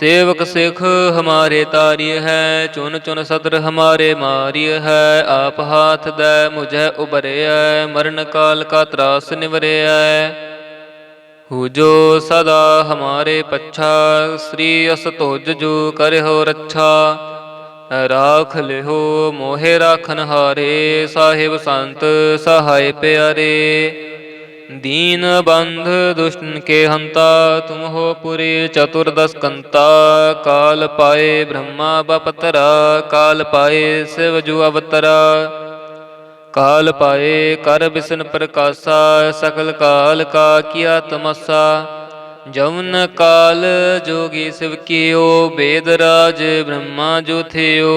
ਸੇਵਕ ਸਿਖ ਹਮਾਰੇ ਤਾਰੀ ਹੈ ਚੁਨ ਚੁਨ ਸਦਰ ਹਮਾਰੇ ਮਾਰੀ ਹੈ, ਆਪ ਹਾਥ ਦੇ ਮੁਝੈ ਉਬਰਿਐ ਮਰਨ ਕਾਲ ਕਾ ਤਰਾਸ ਨਿਵਰਿਐ ਹੂ। ਜੋ ਸਦਾ ਹਮਾਰੇ ਪੱਛਾ, ਸ੍ਰੀ ਅਸ ਤੁਜ ਜੋ ਕਰਿਓ ਰੱਛਾ। ਰਾਖ ਲਿਓ ਮੋਹਿ ਰਾਖਨ ਹਾਰੇ ਸਾਹਿਬ ਸੰਤ ਸਹਾਇ ਪਿਆਰੇ। दीन बंध दुष्टन के हंता तुम हो पुरी चतुर्दश कंता काल पाए ब्रह्मा बपतरा काल पाए शिव जु अवतरा काल पाए कर बिसन प्रकाशा सकल काल का किया तमसा जमुन काल जोगी शिव कियो वेद राज ब्रह्मा जो थियो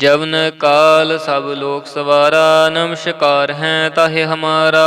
जवन काल सब लोक सवारा नमस्कार हैं ताहे हमारा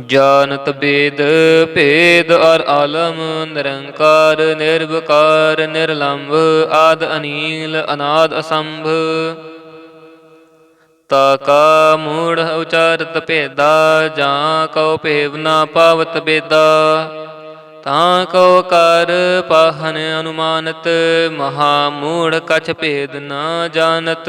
ਜਾਨਤ ਬੇਦ, ਭੇਦ ਅਰ ਆਲਮ, ਨਿਰੰਕਾਰ, ਨਿਰਵਕਾਰ, ਨਿਰਲੰਭ, ਆਦ ਅਨੀਲ, ਅਨਾਦ ਅਸੰਭ। ਤਾ ਕਾ ਮੂੜ ਉਚਾਰਤ ਭੇਦਾ, ਜਾਂ ਕਉ ਭੇਵ ਨਾ ਪਾਵਤ ਬੇਦਾ। ਤਾਂ ਕਉ ਕਰ ਪਾਹਨ ਅਨੁਮਾਨਤ, ਮਹਾ ਮੂੜ ਕਛ ਭੇਦ ਨਾ ਜਾਣਤ।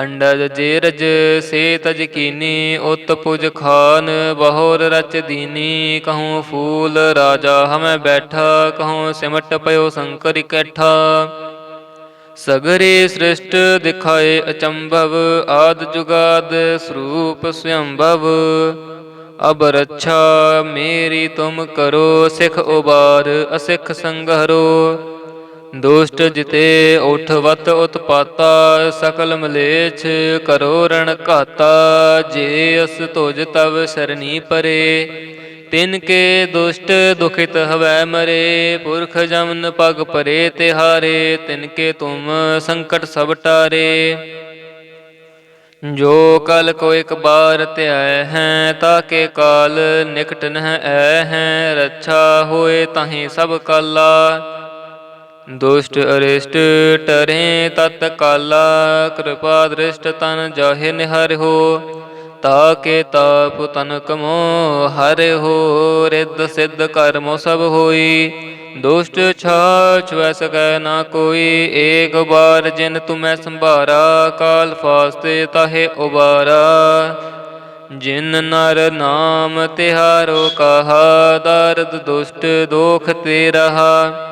ਅੰਡਜ ਜੇਰਜ ਸੇ ਤਜ ਕੀਨੀ ਉਤ ਪੁਜ ਖਾਨ, ਬਹੁਰ ਰਚ ਦੀਨੀ, ਕਹੂੰ ਫੂਲ ਰਾਜਾ ਹਮੈ ਬੈਠਾ, ਕਹੂੰ ਸਿਮਟ ਪਇਓ ਸੰਕਰ ਇਕੱਠਾ। ਸਗਰੇ ਸ੍ਰਿਸ਼ਟ ਦਿਖਾਏ ਅਚੰਭਵ, ਆਦ ਜੁਗਾਦ ਸਰੂਪ ਸਯੰਭਵ ਅਬ ਰੱਛਾ ਮੇਰੀ ਤੁਮ ਕਰੋ, ਸਿਖ ਉਬਾਰ, ਅਸਿਖ ਸੰਗਹਰੋ ਦੁਸ਼ਟ ਜਿਤੇ ਉਠਵਤ ਉਤਪਾਤਾ, ਸਕਲ ਮਲੇਛ ਕਰੋ ਰਣ ਘਾਤਾ, ਜੇ ਅਸ ਤੁਜ ਤਵ ਸਰਨੀ ਪਰੇ। ਤਿਨ ਕੇ ਦੁਸ਼ਟ ਦੁਖਿਤ ਹਵੈ ਮਰੇ, ਪੁਰਖ ਜਮਨ ਪਗ ਪਰੇ ਤਿਹਾਰੇ, ਤਿਨ ਕੇ ਤੁਮ ਸੰਕਟ ਸਭ ਟਾਰੇ। ਜੋ ਕਲ ਕੋ ਇੱਕ ਬਾਰ ਧਿਆਇ ਹੈ ਤਾਕੇ ਕਾਲ ਨਿਕਟ ਨਹਿ ਐ ਹੈ, ਰੱਛਾ ਹੋਏ ਤਾਹੀ ਸਭ ਕਾਲਾ। ਦੁਸ਼ਟ ਅਰਿਸ਼ਟ ਟਰੇ ਤਤ ਕਾਲਾ, ਕਿਰਪਾ ਦ੍ਰਿਸ਼ਟ ਤਨ ਜਾਹੇ ਨਿਹਰਿਓ ਤਾਕੇ ਤਾਪ ਤਨ ਕਮੋ ਹਰਿ ਹੋ, ਰਿੱਧ ਸਿੱਧ ਕਰਮੋ ਸਭ ਹੋਈ। ਦੁਸ਼ਟ ਛਾਛ ਵੈ ਸਕੈ ਨਾ ਕੋਈ, ਏਕ ਬਾਰ ਜਿਨ ਤੁਮੈ ਸੰਭਾਰਾ, ਕਾਲ ਫਾਸਤੇ ਤਾਹੇ ਉਬਾਰਾ। ਜਿਨ ਨਰ ਨਾਮ ਤਿਹਾਰੋ ਕਹਾ, ਦਰਦ ਦੁਸ਼ਟ ਦੋਖ ਤੇ ਰਹਾ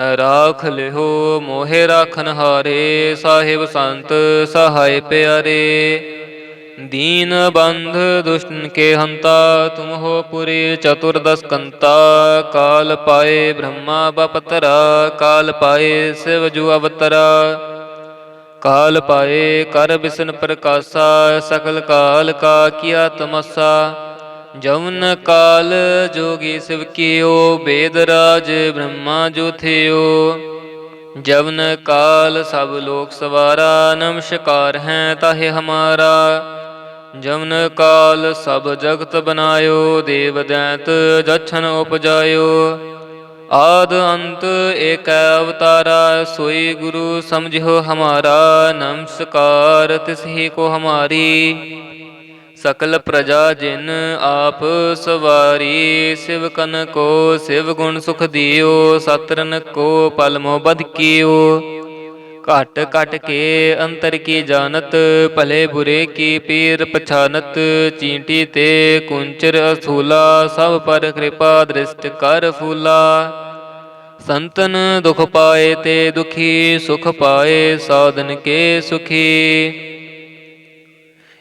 ਰਾਖ ਲਿਹੋ ਮੋਹਿ ਰਾਖਨ ਹਾਰੇ, ਸਾਹਿਬ ਸੰਤ ਸਹਾਇ ਪਿਆਰੇ। ਦੀਨ ਬੰਧ ਦੁਸ਼ਟਨ ਕੇ ਹੰਤਾ, ਤੁਮ ਹੋ ਪੁਰੇ ਚਤੁਰਦਸ ਕੰਤਾ। ਕਾਲ ਪਾਏ ਬ੍ਰਹਮਾ ਬਪਤਰਾ, ਕਾਲ ਪਾਏ ਸਿਵ ਜੁ ਅਵਤਰਾ। ਕਾਲ ਪਾਏ ਕਰ ਬਿਸਨ ਪ੍ਰਕਾਸ਼ਾ ਸਕਲ ਕਾਲ ਕਾ ਕੀਆ ਤਮਸਾ। ਜਮਨ ਕਾਲ ਜੋਗੀ ਸਿਵ ਕੀਓ, ਬੇਦ ਰਾਜ ਬ੍ਰਹਮਾ ਜੋਥਿਓ। ਜਮਨ ਕਾਲ ਸਭ ਲੋਕ ਸਵਾਰਾ, ਨਮਸ਼ਕਾਰ ਹੈ ਤਾਹੇ ਹਮਾਰਾ। ਜਮਨ ਕਾਲ ਸਭ ਜਗਤ ਬਨਾਇਓ, ਦੇਵ ਦੈਂਤ ਜਛਨ ਉਪਜਾਇਓ। ਆਦ ਅੰਤ ਏਕ ਅਵਤਾਰਾ, ਸੋਈ ਗੁਰੂ ਸਮਝਿਓ ਹਮਾਰਾ। ਨਮਸਕਾਰ ਤਿਸ ਹੀ ਕੋ ਹਮਾਰੀ। ਸਕਲ ਪ੍ਰਜਾ ਜਿਨ ਆਪ ਸਵਾਰੀ, ਸਿਵ ਕਨ ਕੋ ਸਿਵ ਗੁਣ ਸੁਖ ਦਿਓ ਸਤਰਨ ਕੋ ਪਲਮੋ ਬਦ ਕੀਓ। ਘਟ ਘਟ ਕੇ ਅੰਤਰ ਕੀ ਜਾਣਤ, ਭਲੇ ਬੁਰੇ ਕੀ ਪੀਰ ਪਛਾਨਤ, ਚੀਂਟੀ ਤੇ ਕੁੰਚਰ ਅਸੂਲਾ, ਸਭ ਪਰ ਕਿਰਪਾ ਦ੍ਰਿਸ਼ਟ ਕਰ ਫੂਲਾ। ਸੰਤਨ ਦੁਖ ਪਾਏ ਤੇ ਦੁਖੀ, ਸੁਖ ਪਾਏ ਸਾਧਨ ਕੇ ਸੁਖੀ।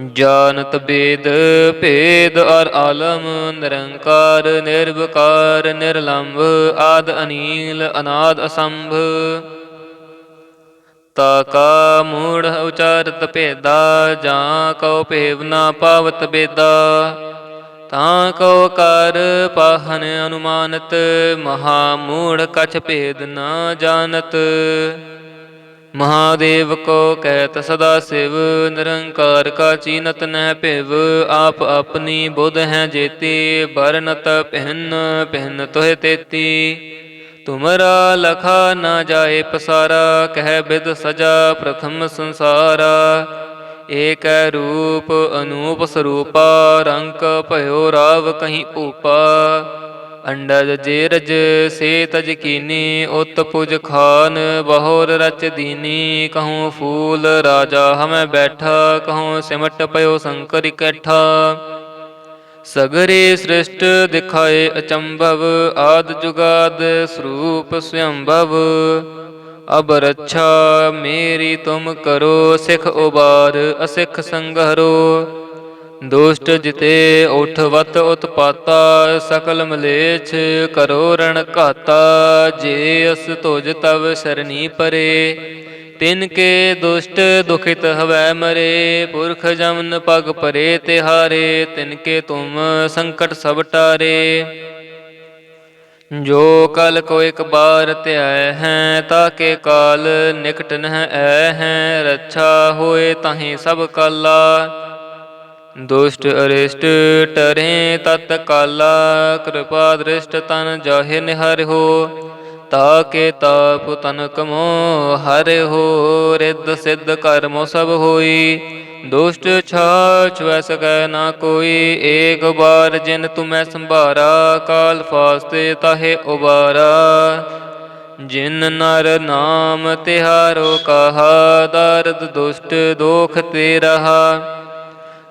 ਜਾਣਤ ਬੇਦ, ਭੇਦ ਅਰ ਆਲਮ, ਨਿਰੰਕਾਰ, ਨਿਰਵਕਾਰ, ਨਿਰਲੰਭ, ਆਦ ਅਨੀਲ, ਅਨਾਦ ਅਸੰਭ। ਤਾ ਕਾ ਮੂੜ ਉਚਾਰਤ ਭੇਦਾ, ਜਾਂ ਕਉ ਭੇਵ ਨਾ ਪਾਵਤ ਬੇਦਾ। ਤਾਂ ਕਉ ਕਰ ਪਾਹਨ ਅਨੁਮਾਨਤ, ਮਹਾ ਮੂੜ ਕਛ ਭੇਦ ਨਾ ਜਾਣਤ। ਮਹਾਦੇਵ ਕੋ ਕਹਿਤ ਸਦਾ ਸਿਵ, ਨਿਰੰਕਾਰ ਕਾ ਚੀਨਤ ਨਹਿ ਭਿਵ, ਆਪ ਆਪਣੀ ਬੁੱਧ ਹੈ ਜੇਤੀ ਬਰਨਤ ਪਹਿਨ ਪਹਿਨ ਤੋਹਿ ਤੇਤੀ। ਤੁਮਰਾ ਲਖਾ ਨਾ ਜਾਏ ਪਸਾਰਾ, ਕਹਿ ਬਿਦ ਸਜਾ ਪ੍ਰਥਮ ਸੰਸਾਰਾ। ਏਕ ਰੂਪ ਅਨੂਪ ਸਰੂਪਾ ਰੰਕ ਭਇਓ ਰਾਵ ਕਹੀਂ ਉਪਾ ਅੰਡਜ ਜੇਰਜ ਸੇ ਤਜ ਕੀਨੀ, ਉਤ ਪੁਜ ਖਾਨ, ਬਹੁਰ ਰਚ ਦੀਨੀ, ਕਹੂੰ ਫੂਲ ਰਾਜਾ ਹਮੈ ਬੈਠਾ, ਕਹੂੰ ਸਿਮਟ ਪਇਓ ਸੰਕਰ ਇਕੱਠਾ। ਸਗਰੇ ਸ੍ਰਿਸ਼ਟ ਦਿਖਾਏ ਅਚੰਭਵ, ਆਦ ਜੁਗਾਦ ਸਰੂਪ ਸਵੰਭਵ ਅਬ ਰੱਛਾ ਮੇਰੀ ਤੁਮ ਕਰੋ, ਸਿਖ ਉਬਾਰ, ਅਸਿਖ ਸੰਗਹਰੋ ਦੁਸ਼ਟ ਜਿਤੇ ਉਠ ਵਤ ਉਤਪਾਤਾ, ਸਕਲ ਮਲੇਛ ਕਰੋ ਰਣ ਘਾਤਾ, ਜੇ ਅਸ ਤੁਜ ਤਵ ਸਰਨੀ ਪਰੇ। ਤਿਨ ਕੇ ਦੁਸ਼ਟ ਦੁਖਿਤ ਹਵੈ ਮਰੇ, ਪੁਰਖ ਜਮਨ ਪਗ ਪਰੇ ਤਿਹਾਰੇ, ਤਿਨ ਕੇ ਤੁਮ ਸੰਕਟ ਸਭ ਟਾਰੇ। ਜੋ ਕਲ ਕੋ ਇਕ ਬਾਰ ਧਿਆਇ ਹੈ ਤਾਕੇ ਕਾਲ ਨਿਕਟ ਨਹਿ ਐ ਹੈ, ਰੱਛਾ ਹੋਏ ਤਾਹੀ ਸਭ ਕਾਲਾ। ਦੁਸ਼ਟ ਅਰਿਸ਼ਟ ਟਰੇ ਤਤ ਕਾਲਾ, ਕਿਰਪਾ ਦ੍ਰਿਸ਼ਟ ਤਨ ਜਾਹਿ ਨਿਹਰਿ ਹੋ। ਤਾਕੇ ਤਾਪ ਤਨ ਕਮੋ ਹਰਿ ਹੋ, ਰਿੱਧ ਸਿੱਧ ਕਰਮੋ ਸਭ ਹੋਈ। ਦੁਸ਼ਟ ਛਾਛ ਵੈ ਸਕੈ ਨਾ ਕੋਈ, ਏਕ ਬਾਰ ਜਿਨ ਤੁਮੈ ਸੰਭਾਰਾ, ਕਾਲ ਫਾਸਤੇ ਤਾਹੇ ਉਬਾਰਾ। ਜਿਨ ਨਰ ਨਾਮ ਤਿਹਾਰੋ ਕਹਾ, ਦਰਦ ਦੁਸ਼ਟ ਦੋਖ ਤੇ ਰਹਾ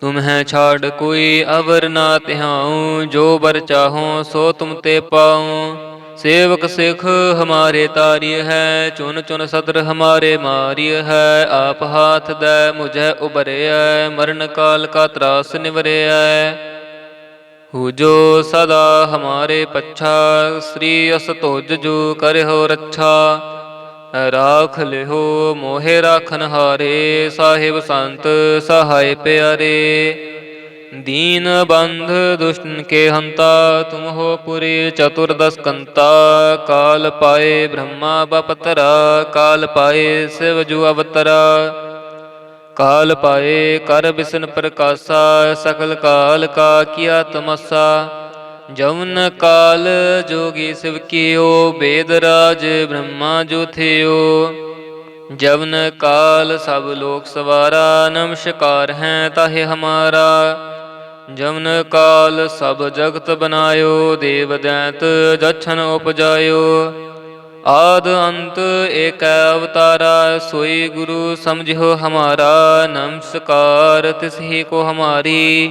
ਤੁਮਹਿ ਛਾੜ ਕੋਈ ਅਵਰ ਨਾ ਤਿਹਾਉ ਜੋ ਬਰ ਚਾਹੋ ਸੋ ਤੁਮ ਤੇ ਪਾਉ। ਸੇਵਕ ਸਿਖ ਹਮਾਰੇ ਤਾਰਿਯ ਹੈ, ਚੁਨ ਚੁਨ ਸਦਰ ਹਮਾਰੇ ਮਾਰਿਯ ਹੈ। ਆਪ ਹਾਥ ਦੇ ਮੁਝੈ ਉਬਰਿਐ ਮਰਨ ਕਾਲ ਕਾ ਤਰਾਸ ਨਿਵਰਿਐ ਹੂ। ਸਦਾ ਹਮਾਰੇ ਪੱਛਾ, ਸ੍ਰੀ ਅਸ ਤੁਜ ਜੋ ਕਰਿਓ ਰੱਛਾ। ਰਾਖ ਲਿਓ ਮੋਹਿ ਰਾਖਨ ਹਾਰੇ, ਸਾਹਿਬ ਸੰਤ ਸਹਾਇ ਪਿਆਰੇ। ਦੀਨ ਬੰਧ ਦੁਸ਼ਟਨ ਕੇ ਹੰਤਾ, ਤੁਮ ਹੋ ਪੁਰੀ ਚਤੁਰਦਸ ਕੰਤਾ। ਕਾਲ ਪਾਏ ਬ੍ਰਹਮਾ ਬਪਤਰਾ ਕਾਲ ਪਾਏ ਸਿਵ ਜੁ ਅਵਤਰਾ। ਕਾਲ ਪਾਏ ਕਰ ਬਿਸਨ ਪ੍ਰਕਾਸ਼ਾ, ਸਕਲ ਕਾਲ ਕਾ ਕੀਆ ਤਮਸਾ। ਜਵਨ ਕਾਲ ਜੋਗੀ ਸਿਵ ਕੀਓ, ਬੇਦ ਰਾਜ ਬ੍ਰਹਮਾ ਜੋ ਥਿਓ ਜਵਨ ਕਾਲ ਸਭ ਲੋਕ ਸਵਾਰਾ, ਨਮਸਕਾਰ ਹੈ ਤਾਹੇ ਹਮਾਰਾ। ਜਵਨ ਕਾਲ ਸਭ ਜਗਤ ਬਨਾਇਓ, ਦੇਵ ਦੈਂਤ ਜਛਨ ਉਪਜਾਇਓ। ਆਦ ਅੰਤ ਏਕ ਅਵਤਾਰਾ, ਸੋਈ ਗੁਰੂ ਸਮਝਿਓ ਹਮਾਰਾ। ਨਮਸਕਾਰ ਤਿਸਹੀ ਕੋ ਹਮਾਰੀ।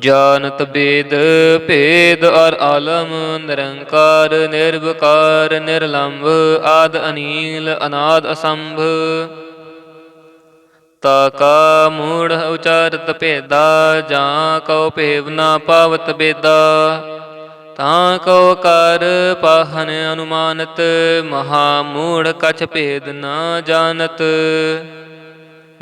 ਜਾਨਤ ਬੇਦ, ਭੇਦ ਅਰ ਆਲਮ, ਨਿਰੰਕਾਰ, ਨਿਰਵਕਾਰ, ਨਿਰਲੰਭ, ਆਦ ਅਨੀਲ, ਅਨਾਦ ਅਸੰਭ। ਤਾ ਕਾ ਮੂੜ ਉਚਾਰਤ ਭੇਦਾ, ਜਾਂ ਕਉ ਭੇਵ ਨਾ ਪਾਵਤ ਬੇਦਾ। ਤਾਂ ਕੋ ਕਰ ਪਾਹਨ ਅਨੁਮਾਨਤ, ਮਹਾ ਮੂੜ ਕਛ ਭੇਦ ਨ ਜਾਣਤ।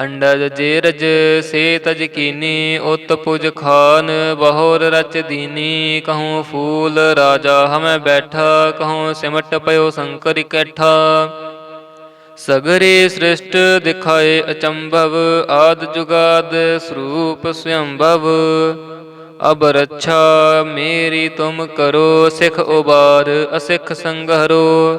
ਅੰਡਜ ਜੇਰਜ ਸੇ ਤਜ ਕੀਨੀ, ਉਤ ਪੁਜ ਖਾਨ, ਬਹੁਰ ਰਚ ਦੀਨੀ, ਕਹੂੰ ਫੂਲ ਰਾਜਾ ਹਮੈ ਬੈਠਾ, ਕਹੂੰ ਸਿਮਟ ਪਇਓ ਸੰਕਰ ਇਕੱਠਾ। ਸਗਰੇ ਸ੍ਰਿਸ਼ਟ ਦਿਖਾਏ ਅਚੰਭਵ, ਆਦ ਜੁਗਾਦ ਸਰੂਪ ਸਯੰਭਵ ਅਬ ਰੱਛਾ ਮੇਰੀ ਤੁਮ ਕਰੋ, ਸਿਖ ਉਬਾਰ, ਅਸਿਖ ਸੰਗਹਰੋ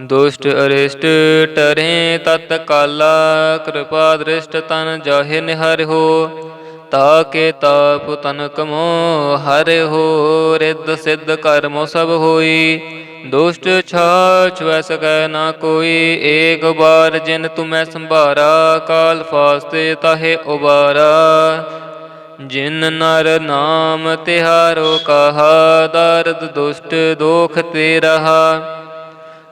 ਦੁਸ਼ਟ ਅਰਿਸ਼ਟ ਟਰੇ ਤਤ ਕਾਲਾ, ਕਿਰਪਾ ਦ੍ਰਿਸ਼ਟ ਤਨ ਜਾਹੇ ਨਿਹਰ ਹੋ। ਤਾ ਕੇ ਤਾਪ ਤਨ ਕਮੋ ਹਰਿ ਹੋ, ਰਿੱਧ ਸਿੱਧ ਕਰਮੋ ਸਭ ਹੋਈ। ਦੁਸ਼ਟ ਛਾਛ ਵੈ ਸਕੈ ਨਾ ਕੋਈ, ਏਕ ਬਾਰ ਜਿਨ ਤੁਮੈ ਸੰਭਾਰਾ, ਕਾਲ ਫਾਸਤੇ ਤਾਹੇ ਉਬਾਰਾ। ਜਿਨ ਨਰ ਨਾਮ ਤਿਹਾਰੋ ਕਹਾ, ਦਰਦ ਦੁਸ਼ਟ ਦੋਖ ਤੇ ਰਹਾ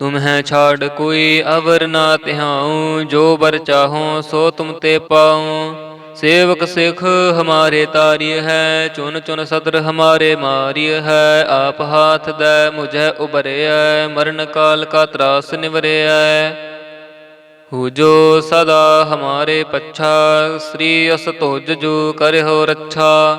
ਤੁਮ ਹੈ ਛਾੜ ਕੋਈ ਅਵਰ ਨਾ ਤਿਹਾਉ ਜੋ ਬਰ ਚਾਹੋ ਸੋ ਤੁਮ ਤੇ ਪਾਉ। ਸੇਵਕ ਸਿਖ ਹਮਾਰੇ ਤਾਰੀ ਹੈ, ਚੁਨ ਚੁਨ ਸਦਰ ਹਮਾਰੇ ਮਾਰੀ ਹੈ। ਆਪ ਹਾਥ ਦੇ ਮੁਝੈ ਉਬਰਿਐ ਮਰਨ ਕਾਲ ਕਾ ਤਰਾਸ ਨਿਵਰਿਐ। ਹੂ ਜੋ ਸਦਾ ਹਮਾਰੇ ਪੱਛਾ, ਸ੍ਰੀ ਅਸ ਤੁਜ ਜੋ ਕਰਿਓ ਰੱਛਾ।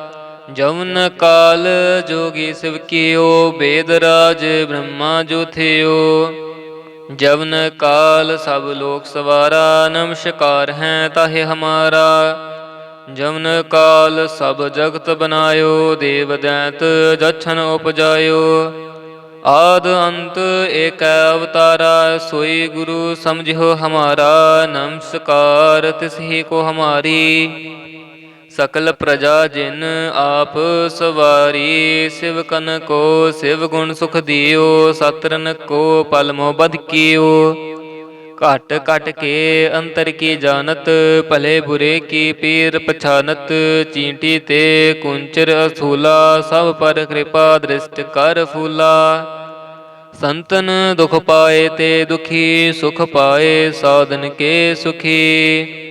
ਜਮਨ ਕਾਲ ਜੋਗੀ ਸਿਵ ਕੀਓ, ਬੇਦ ਰਾਜ ਬ੍ਰਹਮਾ ਜੋਥਿਓ। ਜਵਨ ਕਾਲ ਸਭ ਲੋਕ ਸਵਾਰਾ, ਨਮਸ਼ਕਾਰ ਹੈ ਤਾਹੇ ਹਮਾਰਾ। ਜਮਨ ਕਾਲ ਸਭ ਜਗਤ ਬਨਾਇਓ, ਦੇਵ ਦੈਂਤ ਜਛਨ ਉਪਜਾਇਓ। ਆਦ ਅੰਤ ਏਕ ਅਵਤਾਰਾ, ਸੋਈ ਗੁਰੂ ਸਮਝਿਓ ਹਮਾਰਾ। ਨਮਸਕਾਰ ਤਿਸ ਹੀ ਕੋ ਹਮਾਰੀ। ਸਕਲ ਪ੍ਰਜਾ ਜਿਨ ਆਪ ਸਵਾਰੀ, ਸਿਵ ਕਨ ਕੋ ਸਿਵ ਗੁਣ ਸੁਖ ਦਿਓ, ਸਤਰਨ ਕੋ ਪਲ ਮੋ ਬਧ ਕੀਓ। ਘਟ ਘਟ ਕੇ ਅੰਤਰ ਕੀ ਜਾਣਤ, ਭਲੇ ਬੁਰੇ ਕੀ ਪੀਰ ਪਛਾਨਤ, ਚੀਂਟੀ ਤੇ ਕੁੰਚਰ ਅਸੂਲਾ, ਸਭ ਪਰ ਕਿਰਪਾ ਦ੍ਰਿਸ਼ਟ ਕਰ ਫੂਲਾ। ਸੰਤਨ ਦੁਖ ਪਾਏ ਤੇ ਦੁਖੀ, ਸੁਖ ਪਾਏ ਸਾਧਨ ਕੇ ਸੁਖੀ।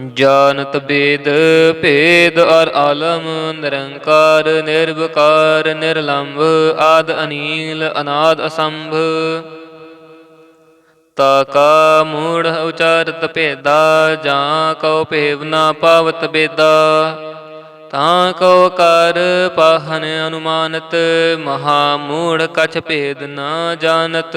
ਜਾਨਤ ਬੇਦ, ਭੇਦ ਅਰ ਆਲਮ, ਨਿਰੰਕਾਰ, ਨਿਰਵਕਾਰ, ਨਿਰਲੰਭ, ਆਦ ਅਨੀਲ, ਅਨਾਦ ਅਸੰਭ। ਤਾ ਕਾ ਮੂੜ ਉਚਾਰਤ ਭੇਦਾ, ਜਾਂ ਕਉ ਭੇਵ ਨਾ ਪਾਵਤ ਬੇਦਾ। ਤਾਂ ਕਉ ਕਰ ਪਾਹਨ ਅਨੁਮਾਨਤ, ਮਹਾ ਮੂੜ ਕਛ ਭੇਦ ਨਾ ਜਾਣਤ।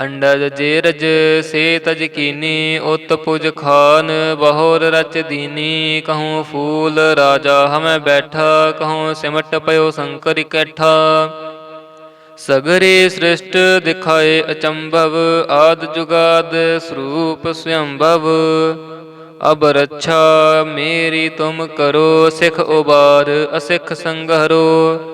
ਅੰਡਜ ਜੇਰਜ ਸੇ ਤਜ ਕੀਨੀ, ਉਤ ਪੁਜ ਖਾਨ, ਬਹੁਰ ਰਚ ਦੀਨੀ, ਕਹੂੰ ਫੂਲ ਰਾਜਾ ਹਮੈ ਬੈਠਾ, ਕਹੂੰ ਸਿਮਟ ਪਇਓ ਸੰਕਰ ਇਕੱਠਾ। ਸਗਰੇ ਸ੍ਰਿਸ਼ਟ ਦਿਖਾਏ ਅਚੰਭਵ, ਆਦ ਜੁਗਾਦ ਸਰੂਪ ਸਵੰਭਵ ਅਬ ਰੱਛਾ ਮੇਰੀ ਤੁਮ ਕਰੋ, ਸਿਖ ਉਬਾਰ, ਅਸਿਖ ਸੰਗਹਰੋ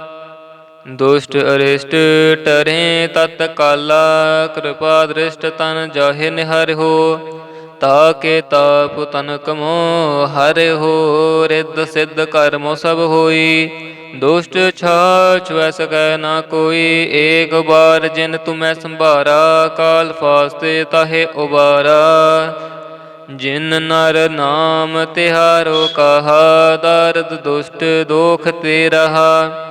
ਦੁਸ਼ਟ ਅਰਿਸ਼ਟ ਟਰੇ ਤਤ ਕਾਲਾ, ਕਿਰਪਾ ਦ੍ਰਿਸ਼ਟ ਤਨ ਜਾਹੇ ਨਿਹਰਿਓ ਤਾਕੇ ਤਾਪ ਤਨ ਕਮੋ ਹਰਿਓ ਰਿੱਧ ਸਿੱਧ ਕਰਮੋ ਸਭ ਹੋਈ। ਦੁਸ਼ਟ ਛਾਛ ਵੈ ਸਕੈ ਨਾ ਕੋਈ, ਏਕ ਬਾਰ ਜਿਨ ਤੁਮੈ ਸੰਭਾਰਾ, ਕਾਲ ਫਾਸਤੇ ਤਾਹੇ ਉਬਾਰਾ। ਜਿਨ ਨਰ ਨਾਮ ਤਿਹਾਰੋ ਕਹਾ, ਦਰਦ ਦੁਸ਼ਟ ਦੋਖ ਤੇ ਰਹਾ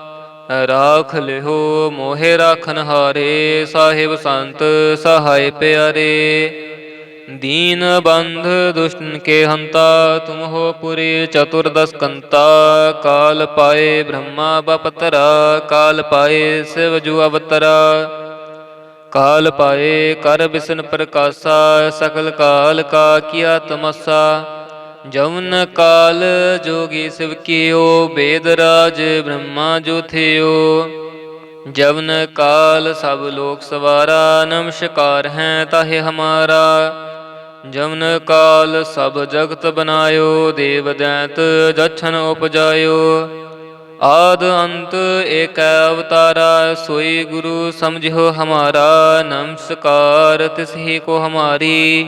ਰਾਖ ਲਿਹੋ ਮੋਹਿ ਰਾਖਨ ਹਾਰੇ, ਸਾਹਿਬ ਸੰਤ ਸਹਾਇ ਪਿਆਰੇ। ਦੀਨ ਬੰਧ ਦੁਸ਼ਟਨ ਕੇ ਹੰਤਾ, ਤੁਮ ਹੋ ਪੁਰੇ ਚਤੁਰਦਸ ਕੰਤਾ। ਕਾਲ ਪਾਏ ਬ੍ਰਹਮਾ ਬਪਤਰਾ ਕਾਲ ਪਾਏ ਸਿਵ ਜੁ ਅਵਤਰਾ। ਕਾਲ ਪਾਏ ਕਰ ਬਿਸਨ ਪ੍ਰਕਾਸ਼ਾ ਸਕਲ ਕਾਲ ਕਾ ਕੀਆ ਤਮਸਾ। ਜਵਨ ਕਾਲ ਜੋਗੀ ਸਿਵ ਕੀਓ, ਬੇਦ ਰਾਜ ਬ੍ਰਹਮਾ ਜੋਥਿਓ। ਜਵਨ ਕਾਲ ਸਭ ਲੋਕ ਸਵਾਰਾ, ਨਮਸਕਾਰ ਹੈ ਤਾਹੇ ਹਮਾਰਾ। ਜਵਨ ਕਾਲ ਸਭ ਜਗਤ ਬਨਾਇਓ, ਦੇਵ ਦੈਤ ਜਛਨ ਉਪਜਾਇਓ। ਆਦ ਅੰਤ ਏਕ ਅਵਤਾਰਾ, ਸੋਈ ਗੁਰੂ ਸਮਝਿਓ ਹਮਾਰਾ। ਨਮਸਕਾਰ ਤਿਸਹੀ ਕੋ ਹਮਾਰੀ।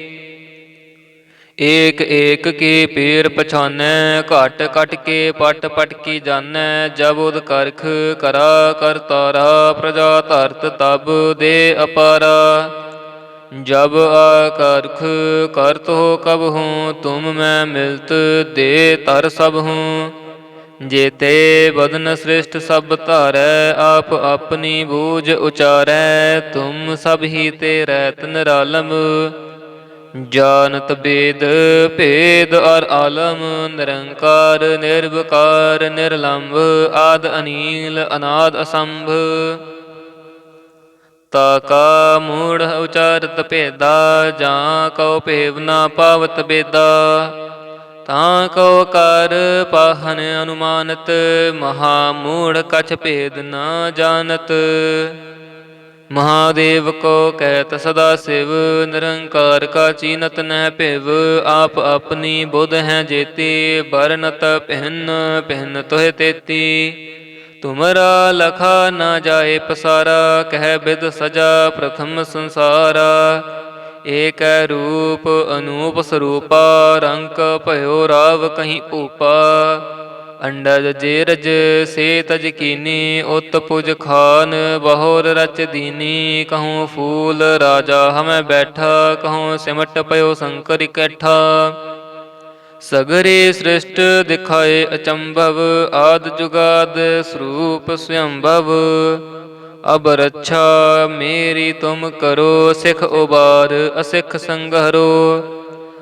ਏਕ ਏਕ ਕੇ ਪੀਰ ਪਛਾਨੈ, ਘਟ ਘਟ ਕੇ ਪਟ ਪਟ ਕੀ ਜਾਣੈ ਜਬ ਉਦ ਕਰਖ ਕਰਾ ਕਰ ਤਾਰਾ, ਪ੍ਰਜਾ ਧਰਤ ਤਬ ਦੇ ਅਪਾਰਾ। ਜਬ ਆਕਰਖ ਕਰਤ ਹੋ ਕਬ ਹੂੰ, ਤੁਮ ਮੈਂ ਮਿਲਤ ਦੇ ਤਰ ਸਭ ਹੂੰ। ਜੇਤੇ ਬਦਨ ਸ੍ਰਿਸ਼ਟ ਸਭ ਧਾਰੈ, ਆਪ ਆਪਣੀ ਬੂਝ ਉਚਾਰੈ, ਤੁਮ ਸਭ ਹੀ ਤੇ ਰਹਿਤ ਨਿਰਾਲਮ। ਜਾਣਤ ਬੇਦ, ਭੇਦ ਅਰ ਆਲਮ, ਨਿਰੰਕਾਰ, ਨਿਰਵਕਾਰ, ਨਿਰਲੰਭ, ਆਦ ਅਨੀਲ, ਅਨਾਦ ਅਸੰਭ। ਤਾ ਕਾ ਮੂੜ ਉਚਾਰਤ ਭੇਦਾ, ਜਾਂ ਕਉ ਭੇਵ ਨਾ ਪਾਵਤ ਬੇਦਾ। ਤਾਂ ਕਉ ਕਰ ਪਾਹਨ ਅਨੁਮਾਨਤ, ਮਹਾ ਮੂੜ ਕਛ ਭੇਦ ਨਾ ਜਾਣਤ। ਮਹਾਦੇਵ ਕੋ ਕਹਿਤ ਸਦਾ ਸਿਵ, ਨਿਰੰਕਾਰ ਕਾ ਚੀਨਤ ਨਹਿ ਭਿਵ, ਆਪ ਆਪਣੀ ਬੁੱਧ ਹੈ ਜੇਤੀ ਬਰਨਤ ਪਹਿਨ ਪਹਿਨ ਤੋਹਿ ਤੇਤੀ। ਤੁਮਰਾ ਲਖਾ ਨਾ ਜਾਏ ਪਸਾਰਾ, ਕਹਿ ਬਿਦ ਸਜਾ ਪ੍ਰਥਮ ਸੰਸਾਰਾ। ਏਕ ਰੂਪ ਅਨੂਪ ਸਰੂਪਾ ਰੰਕ ਭਇਓ ਰਾਵ ਕਹੀਂ ਭੂਪਾ ਅੰਡਜ ਜੇਰਜ ਸੇ ਤਜ ਕੀਨੀ, ਉਤ ਪੁਜ ਖਾਨ, ਬਹੁਰ ਰਚ ਦੀਨੀ, ਕਹੂੰ ਫੂਲ ਰਾਜਾ ਹਮੈ ਬੈਠਾ, ਕਹੂੰ ਸਿਮਟ ਪਇਓ ਸੰਕਰ ਇਕੱਠਾ। ਸਗਰੇ ਸ੍ਰਿਸ਼ਟ ਦਿਖਾਏ ਅਚੰਭਵ, ਆਦ ਜੁਗਾਦ ਸਰੂਪ ਸਵੰਭਵ ਅਬ ਰੱਛਾ ਮੇਰੀ ਤੁਮ ਕਰੋ, ਸਿਖ ਉਬਾਰ, ਅਸਿਖ ਸੰਗਹਰੋ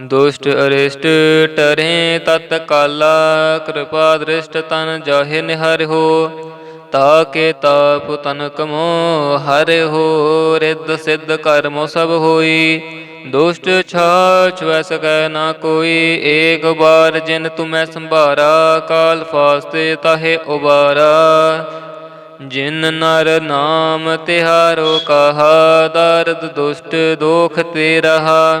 ਦੁਸ਼ਟ ਅਰਿਸ਼ਟ ਟਰੇ ਤਤ ਕਾਲਾ ਕਿਰਪਾ ਦ੍ਰਿਸ਼ਟ ਤਨ ਜਾਹਿ ਨਿਹਰਿ ਹੋ। ਤਾਕੇ ਤਾਪ ਤਨ ਕਮੋ ਹਰਿ ਹੋ, ਰਿੱਧ ਸਿੱਧ ਕਰਮੋ ਸਭ ਹੋਈ। ਦੁਸ਼ਟ ਛਾਛ ਵੈ ਸਕੈ ਨਾ ਕੋਈ, ਏਕ ਬਾਰ ਜਿਨ ਤੁਮੈ ਸੰਭਾਰਾ, ਕਾਲ ਫਾਸਤੇ ਤਾਹੇ ਉਬਾਰਾ। ਜਿਨ ਨਰ ਨਾਮ ਤਿਹਾਰੋ ਕਹਾ, ਦਰਦ ਦੁਸ਼ਟ ਦੋਖ ਤੇ ਰਹਾ